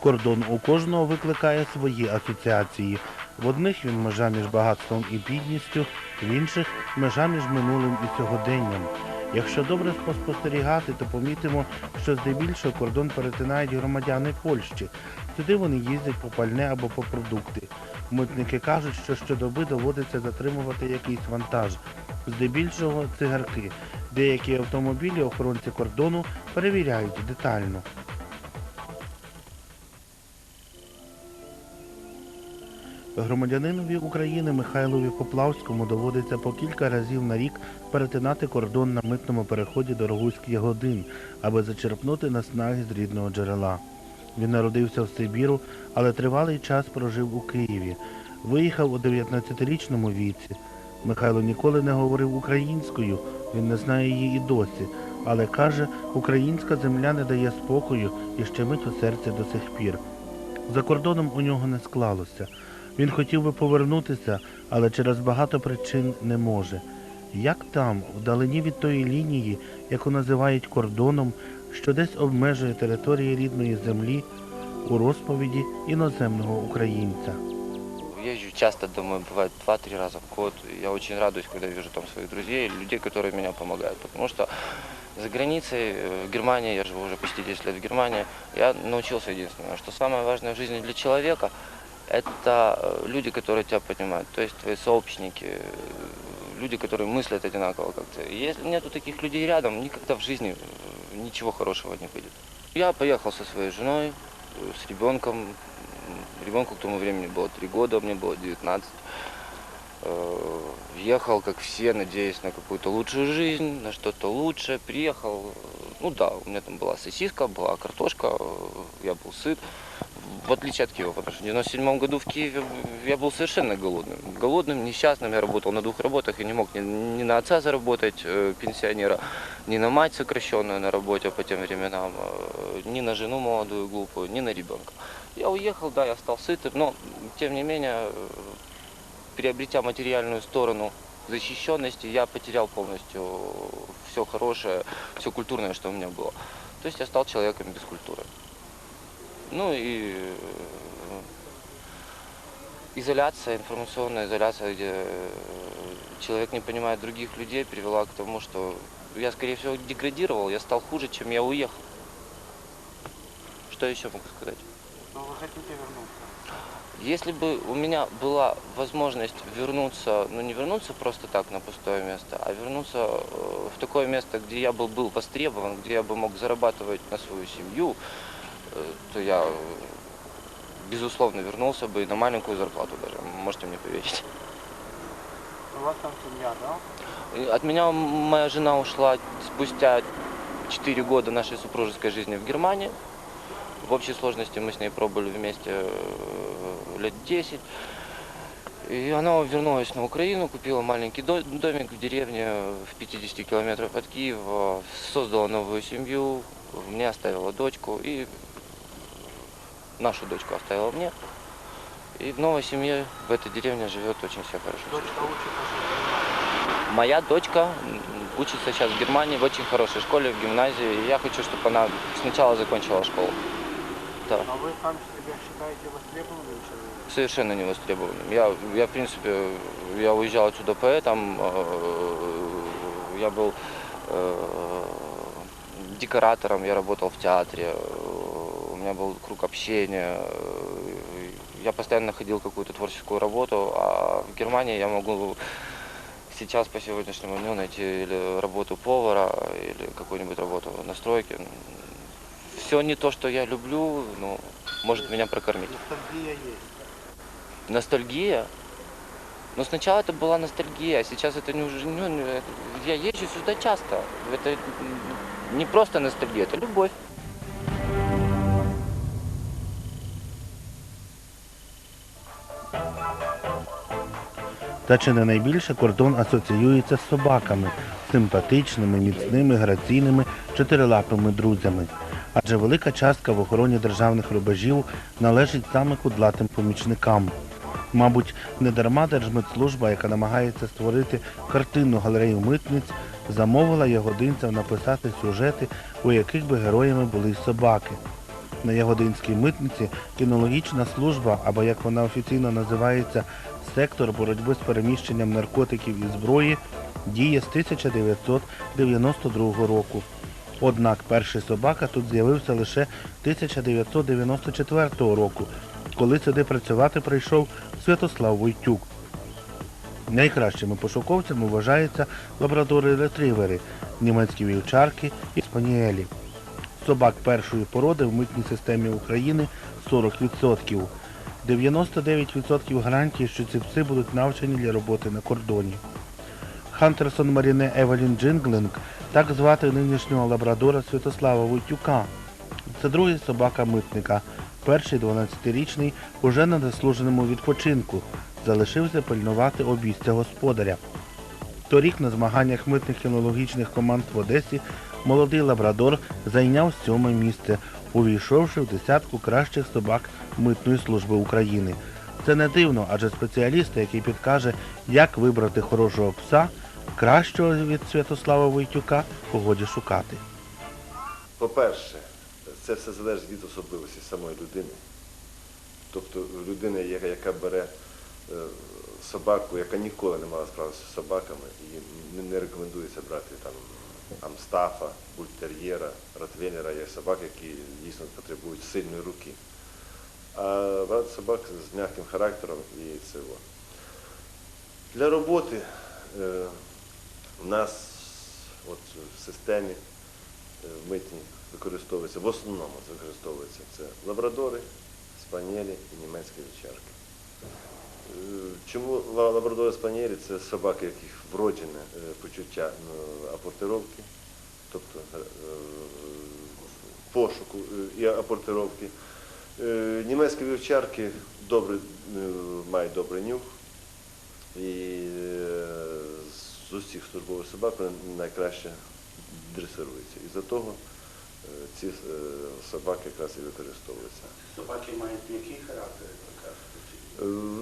Кордон у кожного викликає свої асоціації. В одних він межа між багатством і бідністю, в інших межа між минулим і сьогоденням. Якщо добре спостерігати, то помітимо, що здебільшого кордон перетинають громадяни Польщі. Сюди вони їздять по пальне або по продукти. Митники кажуть, що щодоби доводиться затримувати якийсь вантаж. Здебільшого цигарки. Деякі автомобілі охоронці кордону перевіряють детально. Громадянинові України Михайлові Поплавському доводиться по кілька разів на рік перетинати кордон на митному переході Дорогуський годин, аби зачерпнути наснаги з рідного джерела. Він народився в Сибіру, але тривалий час прожив у Києві. Виїхав у 19-річному віці. Михайло ніколи не говорив українською, він не знає її і досі, але каже, українська земля не дає спокою і щемить у серці до сих пір. За кордоном у нього не склалося. Він хотів би повернутися, але через багато причин не може. Як там, вдалині від тої лінії, яку називають кордоном, що десь обмежує території рідної землі у розповіді іноземного українця. Езжу часто домой, бывает 2-3 раза в год. Я очень радуюсь, когда вижу там своих друзей, людей, которые меня помогают. Потому что за границей, э, в Германии, я живу уже почти 10 лет в Германии, я научился единственное, что самое важное в жизни для человека – это э, люди, которые тебя понимают, то есть твои сообщники, э, люди, которые мыслят одинаково как ты. Если нету таких людей рядом, никогда в жизни э, ничего хорошего не выйдет. Я поехал со своей женой, с ребенком. Ребенку к тому времени было 3 года, мне было 19. Э, Ехал, как все, надеясь на какую-то лучшую жизнь, на что-то лучшее. Приехал, ну да, у меня там была сосиска, была картошка, я был сыт. В отличие от Киева, потому что в 97 году в Киеве я был совершенно голодным. Голодным, несчастным, я работал на двух работах и не мог ни, ни на отца заработать, э, пенсионера, ни на мать сокращенную на работе по тем временам, э, ни на жену молодую, глупую, ни на ребенка. Я уехал, да, я стал сытым, но тем не менее, э, приобретя материальную сторону защищенности, я потерял полностью все хорошее, все культурное, что у меня было. То есть я стал человеком без культуры. Ну и э, изоляция, информационная изоляция, где э, человек не понимает других людей, привела к тому, что я, скорее всего, деградировал, я стал хуже, чем я уехал. Что еще могу сказать? Но вы хотите вернуться? Если бы у меня была возможность вернуться, ну не вернуться просто так на пустое место, а вернуться э, в такое место, где я бы был востребован, где я бы мог зарабатывать на свою семью, то я, э, безусловно, вернулся бы и на маленькую зарплату даже, можете мне поверить. У вас там семья, да? От меня моя жена ушла спустя 4 года нашей супружеской жизни в Германии. В общей сложности мы с ней пробыли вместе э, лет 10. И она вернулась на Украину, купила маленький до- домик в деревне в 50 километров от Киева, создала новую семью, мне оставила дочку и нашу дочку оставила мне. И в новой семье в этой деревне живет очень все хорошо. Дочка учится Моя дочка учится сейчас в Германии в очень хорошей школе, в гимназии. И я хочу, чтобы она сначала закончила школу. Да, А вы сам себя считаете востребованным человеком? совершенно не востребованным. Я, я, в принципе, я уезжал отсюда поэтом. э, Я был э, декоратором, я работал в театре, меня был круг общения. э, Я постоянно ходил какую-то творческую работу, а в Германии я могу сейчас по сегодняшнему дню найти или работу повара, или какую-нибудь работу на стройке. Все не то, что я люблю, но может меня прокормить. Ностальгия есть. Ностальгия? Но сначала это была ностальгия, а сейчас это не уже... ну, я езжу сюда часто. Это не просто ностальгия, это любовь. Та чи не найбільше кордон асоціюється з собаками, симпатичними, міцними, граційними, чотирилапими друзями. Адже велика частка в охороні державних рубежів належить саме кудлатим помічникам. Мабуть, не дарма Держмитслужба, яка намагається створити картинну галерею митниць, замовила ягодинцям написати сюжети, у яких би героями були собаки. На Ягодинській митниці кінологічна служба, або як вона офіційно називається, сектор боротьби з переміщенням наркотиків і зброї, діє з 1992 року. Однак перший собака тут з'явився лише 1994 року, коли сюди працювати прийшов Святослав Войтюк. Найкращими пошуковцями вважаються лабрадори-ретривери, німецькі вівчарки і спаніелі. Собак першої породи в митній системі України 40%. 99% гарантії, що ці пси будуть навчені для роботи на кордоні. Хантерсон Маріне Евелін Джинглинг, так звати нинішнього лабрадора Святослава Войтюка. Це другий собака митника. Перший 12-річний уже на заслуженому відпочинку. Залишився пильнувати обійстя господаря. Торік на змаганнях митних кінологічних команд в Одесі молодий лабрадор зайняв сьоме місце, увійшовши в десятку кращих собак митної служби України. Це не дивно, адже спеціаліст, який підкаже, як вибрати хорошого пса, кращого від Святослава Войтюка, годі шукати. По-перше, це все залежить від особливості самої людини. Тобто людина, яка, бере е, собаку, яка ніколи не мала справи з собаками, і не рекомендується брати там амстафа, бультер'єра, ротвейлера, є собаки, які дійсно потребують сильної руки. А брати собак з м'яким характером і це. о. Для роботи е, в нас от, в системі е, митні використовується, в основному використовується це лабрадори, спаніелі і німецькі вівчарки. Чому ла- лабрадори спаніелі це собаки, яких вроджене е, почуття апортировки, тобто е, пошуку е, і апортировки. Німецькі вівчарки мають добрий нюх і з усіх службових собак вони найкраще дресируються. І за того ці собаки якраз і використовуються. Собаки мають м'який характер, як ви кажете. чи- Е,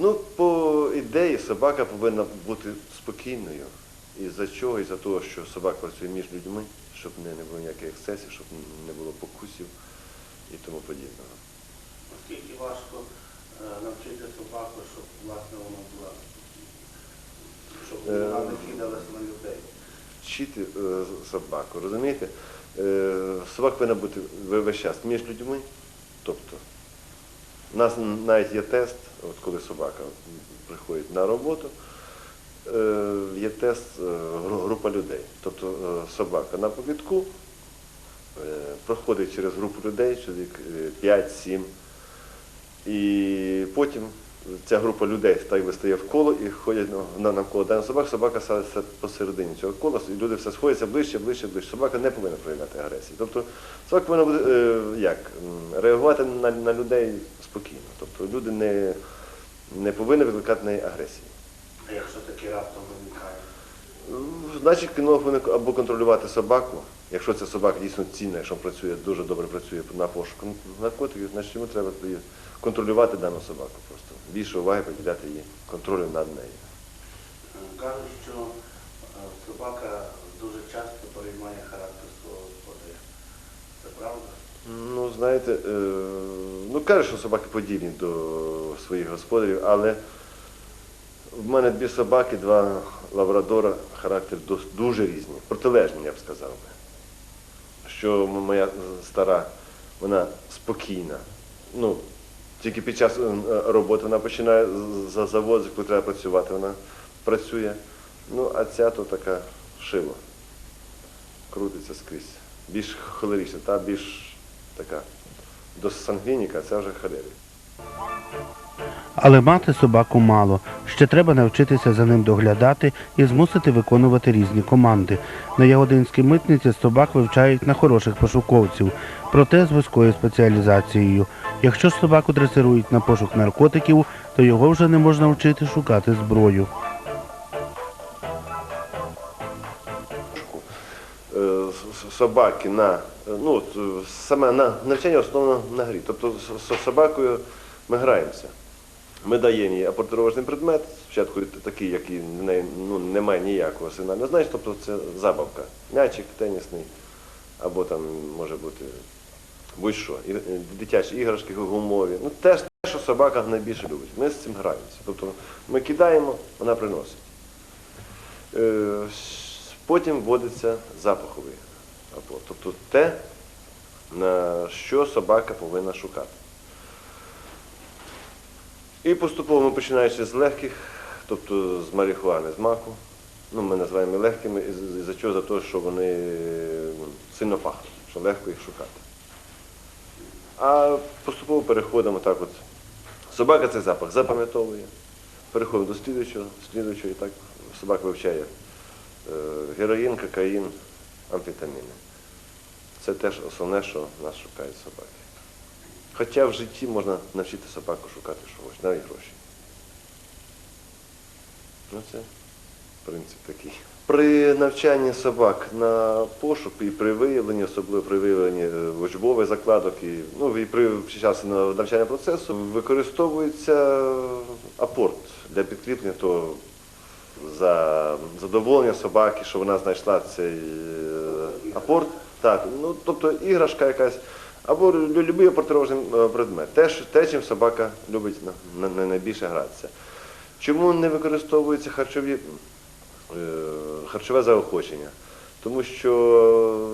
Ну, по ідеї, собака повинна бути спокійною. І за чого? І за того, що собака працює між людьми, щоб не, не було ніяких ексцесів, щоб не було покусів і тому подібного. Наскільки важко е, навчити собаку, щоб власне вона була щоб Е, вона не кидалась на людей. Вчити е, собаку, розумієте? Е, собака повинна бути весь час між людьми. Тобто, у нас навіть є тест, от коли собака приходить на роботу, е, є тест е, група людей. Тобто е, собака на повідку проходить через групу людей, чоловік е, 5-7, і потім ця група людей так би стає в коло і ходять на- навколо даної собак, собака садиться посередині цього кола, і люди все сходяться ближче, ближче, ближче. Собака не повинна проявляти агресії. Тобто собака повинна буде е, як, реагувати на, на людей спокійно. Тобто люди не, не повинні викликати неї агресії. А якщо таки раптом? Значить, кіно повинен або контролювати собаку, якщо ця собака дійсно цінна, якщо працює, дуже добре працює на пошуку наркотиків, значить йому треба контролювати дану собаку просто. Більше уваги приділяти її контролю над нею. Е, Кажуть, що е, собака дуже часто переймає характер свого господаря. Це правда? Ну, знаєте, е, ну кажуть, що собаки подібні до своїх господарів, але в мене дві собаки, два лабрадора, характер дуже різні, протилежні, я б сказав би. Що моя стара, вона спокійна. Ну, тільки під час е, роботи вона починає за завод, коли треба працювати, вона працює. Ну, а ця то така шило. Крутиться скрізь. Більш холерична, та більш така до сангвініка, це вже холерик. Але мати собаку мало. Ще треба навчитися за ним доглядати і змусити виконувати різні команди. На Ягодинській митниці собак вивчають на хороших пошуковців, проте з вузькою спеціалізацією. Якщо собаку дресирують на пошук наркотиків, то його вже не можна вчити шукати зброю. Е, Собаки на, ну, саме на навчання основно на грі. Тобто з собакою ми граємося. Ми даємо їй апортировочний предмет, спочатку такий, який в неї ну, не має ніякого сигнального значення, тобто це забавка. М'ячик тенісний, або там може бути будь-що, і дитячі іграшки гумові. Ну, те, що собака найбільше любить. Ми з цим граємося. Тобто ми кидаємо, вона приносить. Е, Потім вводиться запаховий апорт. Тобто те, на що собака повинна шукати. І поступово починаючи з легких, тобто з марихуани, з маку. Ну, ми називаємо легкими, із- із-за чого? За те, що вони сильно пахнуть, що легко їх шукати. А поступово переходимо так от. Собака цей запах запам'ятовує. Переходимо до слідуючого, слідуючого, і так собака вивчає е, героїн, кокаїн, амфетаміни. Це теж основне, що нас шукають собаки. Хоча в житті можна навчити собаку шукати що хоче, навіть гроші. Ну це принцип такий. При навчанні собак на пошук і при виявленні, особливо при виявленні е, учбових закладок і, ну, і при під час навчання процесу використовується апорт для підкріплення того за задоволення собаки, що вона знайшла цей е, апорт. Так, ну тобто іграшка якась, або будь-який апортировочний е, предмет. Те, те, чим собака любить на, на, найбільше гратися. Чому не використовуються харчові, е, харчове заохочення? Тому що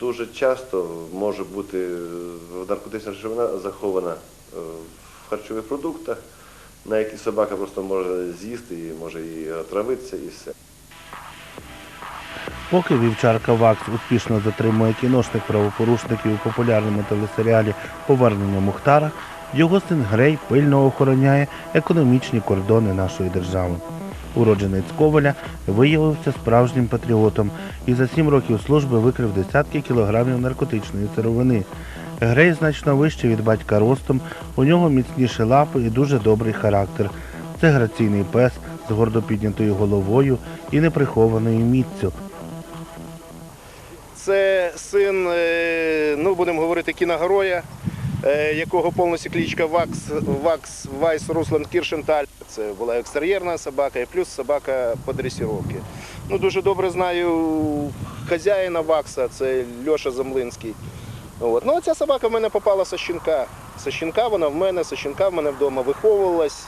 дуже часто може бути е, наркотична речовина захована в харчових продуктах, на які собака просто може з'їсти і може і отравитися, і все. Поки вівчарка Вакс успішно затримує кіношних правопорушників у популярному телесеріалі Повернення Мухтара, його син Грей пильно охороняє економічні кордони нашої держави. Уродженець Коваля виявився справжнім патріотом і за сім років служби викрив десятки кілограмів наркотичної сировини. Грей значно вищий від батька ростом, у нього міцніші лапи і дуже добрий характер. Це граційний пес з гордо піднятою головою і неприхованою міццю. Це син, е, ну будемо говорити, кіногероя, е, якого повністю кличка Вакс, Вакс Вайс Руслан Кіршенталь. Це була екстер'єрна собака і плюс собака по дресіровці. Ну, дуже добре знаю хазяїна Вакса, це Льоша Замлинський. От. Ну, ця собака в мене попала со щенка. Со щенка вона в мене, со щенка в мене вдома виховувалась,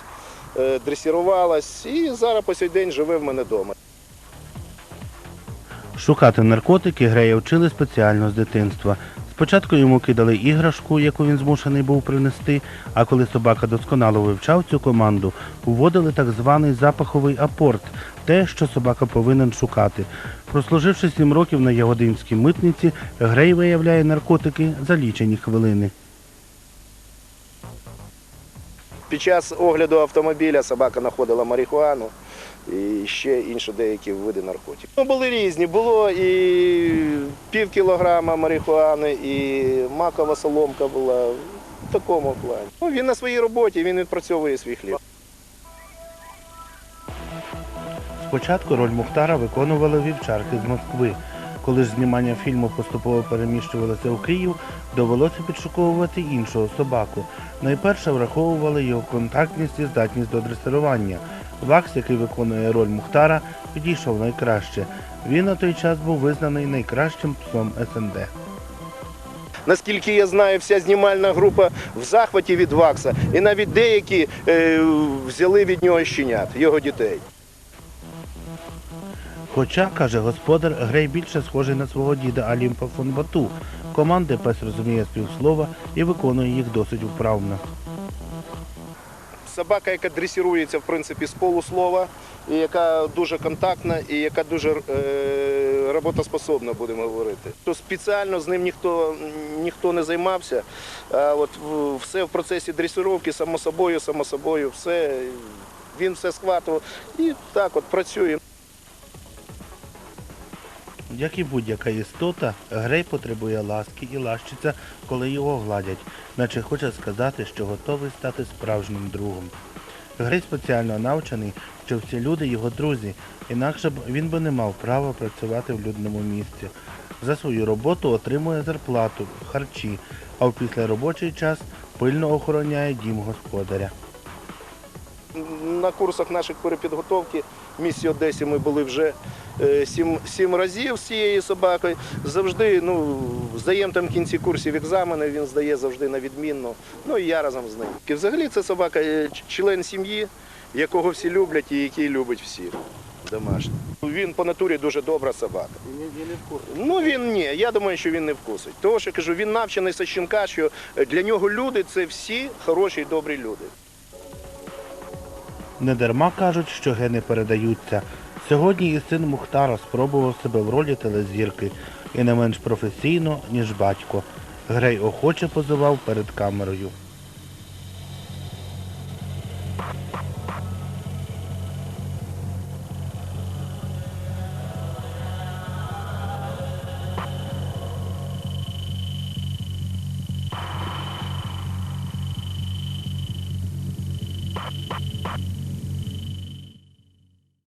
е, дресірувалась і зараз по сей день живе в мене вдома. Шукати наркотики Грея вчили спеціально з дитинства. Спочатку йому кидали іграшку, яку він змушений був принести, а коли собака досконало вивчав цю команду, вводили так званий запаховий апорт те, що собака повинен шукати. Прослуживши сім років на Ягодинській митниці, Грей виявляє наркотики за лічені хвилини. Під час огляду автомобіля собака знаходила марихуану і ще інші деякі види наркотиків. Ну, були різні. Було і пів кілограма марихуани, і макова соломка була в такому плані. Ну, він на своїй роботі, він відпрацьовує свій хліб. Спочатку роль Мухтара виконували вівчарки з Москви. Коли ж знімання фільму поступово переміщувалося у Київ, довелося підшуковувати іншого собаку. Найперше враховували його контактність і здатність до дресирування. Вакс, який виконує роль Мухтара, підійшов найкраще. Він на той час був визнаний найкращим псом СНД. Наскільки я знаю, вся знімальна група в захваті від Вакса, і навіть деякі е, взяли від нього щенят, його дітей. Хоча, каже господар, Грей більше схожий на свого діда Алімпа фон Бату. Команди пес розуміє з півслова і виконує їх досить вправно. Собака, яка дресирується в принципі з полуслова, і яка дуже контактна і яка дуже е, роботоспособна, будемо говорити. То спеціально з ним ніхто, ніхто не займався. А от все в процесі дресировки, само собою, само собою, все, він все схватував і так от працює. Як і будь-яка істота, Грей потребує ласки і лащиться, коли його гладять, наче хоче сказати, що готовий стати справжнім другом. Грей спеціально навчений, що всі люди його друзі, інакше б він би не мав права працювати в людному місці. За свою роботу отримує зарплату, харчі, а в післяробочий час пильно охороняє дім господаря. на курсах наших перепідготовки в місті Одесі ми були вже е, сім, сім разів з цією собакою. Завжди ну, здаємо там в кінці курсів екзамени, він здає завжди на відмінно. Ну і я разом з ним. І взагалі це собака е, член сім'ї, якого всі люблять і який любить всіх. Домашній. Він по натурі дуже добра собака. Він, не вкусить. Ну він ні, я думаю, що він не вкусить. Тому що кажу, він навчений з щенка, що для нього люди це всі хороші і добрі люди. Недарма кажуть, що гени передаються. Сьогодні і син Мухтара спробував себе в ролі телезірки і не менш професійно, ніж батько. Грей охоче позивав перед камерою.